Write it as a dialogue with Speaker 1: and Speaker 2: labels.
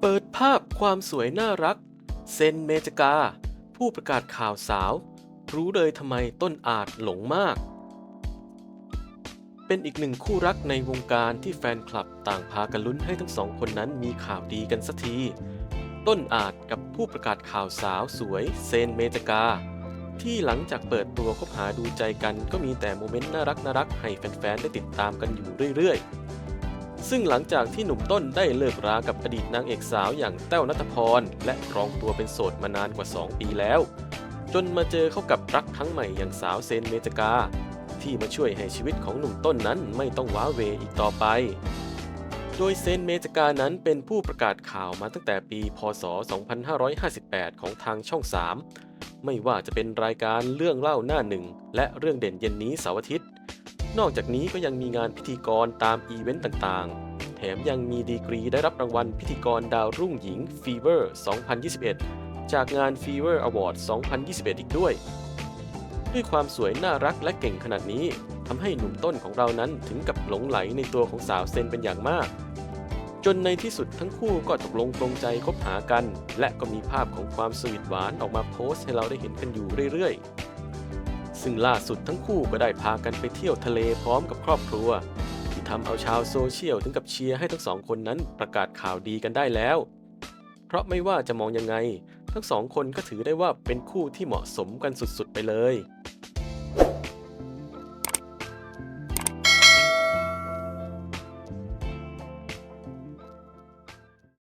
Speaker 1: เปิดภาพความสวยน่ารัก เซนเมจกา ผู้ประกาศข่าวสาว รู้เลยทำไมต้นอาจหลงมาก เป็นอีกหนึ่งคู่รักในวงการที่แฟนคลับต่างพากันลุ้นให้ทั้งสองคนนั้นมีข่าวดีกันสักที ต้นอาจกับผู้ประกาศข่าวสาวสวย เซนเมจกา ที่หลังจากเปิดตัวคบหาดูใจกันก็มีแต่โมเมนต์น่ารักน่ารักให้แฟนๆได้ติดตามกันอยู่เรื่อยๆ ซึ่งหลังจากที่หนุ่มต้นได้เลิกรากับอดีตนางเอกสาวอย่างแต้วนัทพร และครองตัวเป็นโสดมานานกว่า 2 ปีแล้ว จนมาเจอเข้ากับรักครั้งใหม่อย่างสาวเซนเมจกา ที่มาช่วยให้ชีวิตของหนุ่มต้นนั้นไม่ต้องว้าเวอีกต่อไป โดยเซนเมจกานั้นเป็นผู้ประกาศข่าวมาตั้งแต่ปี พศ 2558 ของทางช่อง 3 ไม่ว่าจะเป็นรายการเรื่องเล่าหน้าหนึ่งและเรื่องเด่นเย็นนี้เสาร์อาทิตย์ นอกจากนี้ก็ยังมีงานพิธีกรตามอีเวนต์ต่างๆ แถมยังมีดีกรีได้รับรางวัลพิธีกรดาวรุ่งหญิง Fever 2021 จากงาน Fever Award 2021 อีกด้วย ด้วยความสวยน่ารักและเก่งขนาดนี้ทำให้หนุ่มต้นของเรานั้นถึงกับหลงไหลในตัวของสาวเซนเป็นอย่างมาก จนในที่สุดทั้งคู่ก็ตกลงปรงใจคบหากัน และก็มีภาพของความสวีทหวานออกมาโพสต์ให้เราได้เห็นกันอยู่เรื่อยๆ ซึ่งล่าสุดทั้งคู่ก็ได้พากันไปเที่ยวทะเลพร้อมกับครอบครัว ที่ทำเอาชาวโซเชียลถึงกับเชียร์ให้ทั้งสองคนนั้นประกาศข่าวดีกันได้แล้ว เพราะไม่ว่าจะมองยังไง ทั้งสองคนก็ถือได้ว่าเป็นคู่ที่เหมาะสมกันสุดๆไปเลย